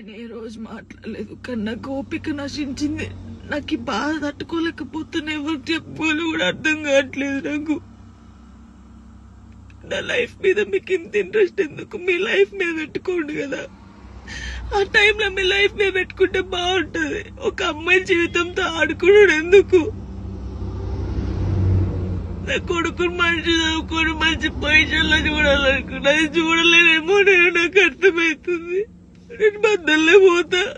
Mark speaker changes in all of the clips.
Speaker 1: ఆయన ఏ రోజు మాట్లాడలేదు కానీ నాకు ఓపిక నశించింది. నాకు ఈ బాధ తట్టుకోలేకపోతున్నా ఎవరు చెప్పుకోవాలి కూడా అర్థం కావట్లేదు నాకు. నా లైఫ్ మీద మీకు ఇంత ఇంట్రెస్ట్ ఎందుకు? మీ లైఫ్ మీద పెట్టుకోండి కదా. ఆ టైంలో మీ లైఫ్ మీద పెట్టుకుంటే బాగుంటుంది. ఒక అమ్మాయి జీవితంతో ఆడుకున్నాడు ఎందుకు? నా కొడుకుని మంచి చదువుకొని మంచి పొజిషన్లో చూడాలనుకున్నా. అది చూడలేనేమో నేను నాకు అర్థమవుతుంది. నేను బద్దల్లే పోతా.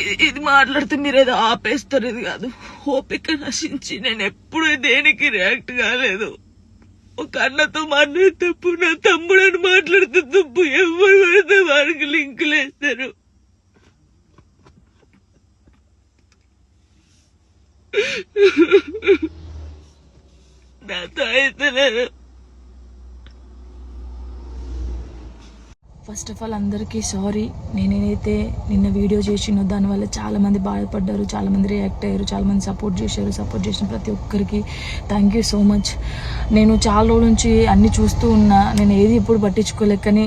Speaker 1: ఇది- ఇది మాట్లాడితే మీరు ఏదో ఆపేస్తారు ఇది కాదు. ఓపిక నశించి నేను ఎప్పుడు దేనికి రియాక్ట్ కాలేదు. ఒక అన్నతో మాట్లాడే తప్పు నా తమ్ముడని మాట్లాడితే తప్పు ఎవరు పడితే వారికి లింకులు వేస్తారు నాతో అయితే
Speaker 2: ఫస్ట్ ఆఫ్ ఆల్ అందరికీ సారీ నేనేదైతే నిన్న వీడియో చేసినో దానివల్ల చాలామంది బాధపడ్డారు చాలామంది రియాక్ట్ అయ్యారు చాలామంది సపోర్ట్ చేశారు సపోర్ట్ చేసిన ప్రతి ఒక్కరికి థ్యాంక్ యూ సో మచ్ నేను చాలా రోజుల నుంచి అన్ని చూస్తూ ఉన్నా నేను ఏది ఎప్పుడు పట్టించుకోలేకని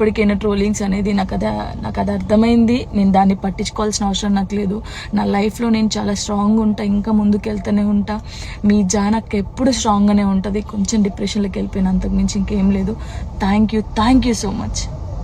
Speaker 2: ఎప్పటికైనా ట్రోలింగ్స్ అనేది నాకు అది నాకు అది అర్థమైంది. నేను దాన్ని పట్టించుకోవాల్సిన అవసరం నాకు లేదు. నా లైఫ్లో నేను చాలా స్ట్రాంగ్ ఉంటా ఇంకా ముందుకు వెళ్తూనే ఉంటా. మీ జానక్ ఎప్పుడు స్ట్రాంగ్గానే ఉంటుంది. కొంచెం డిప్రెషన్లోకి వెళ్ళిపోయిన అంతకు మించి ఇంకేం లేదు. Thank you thank you so much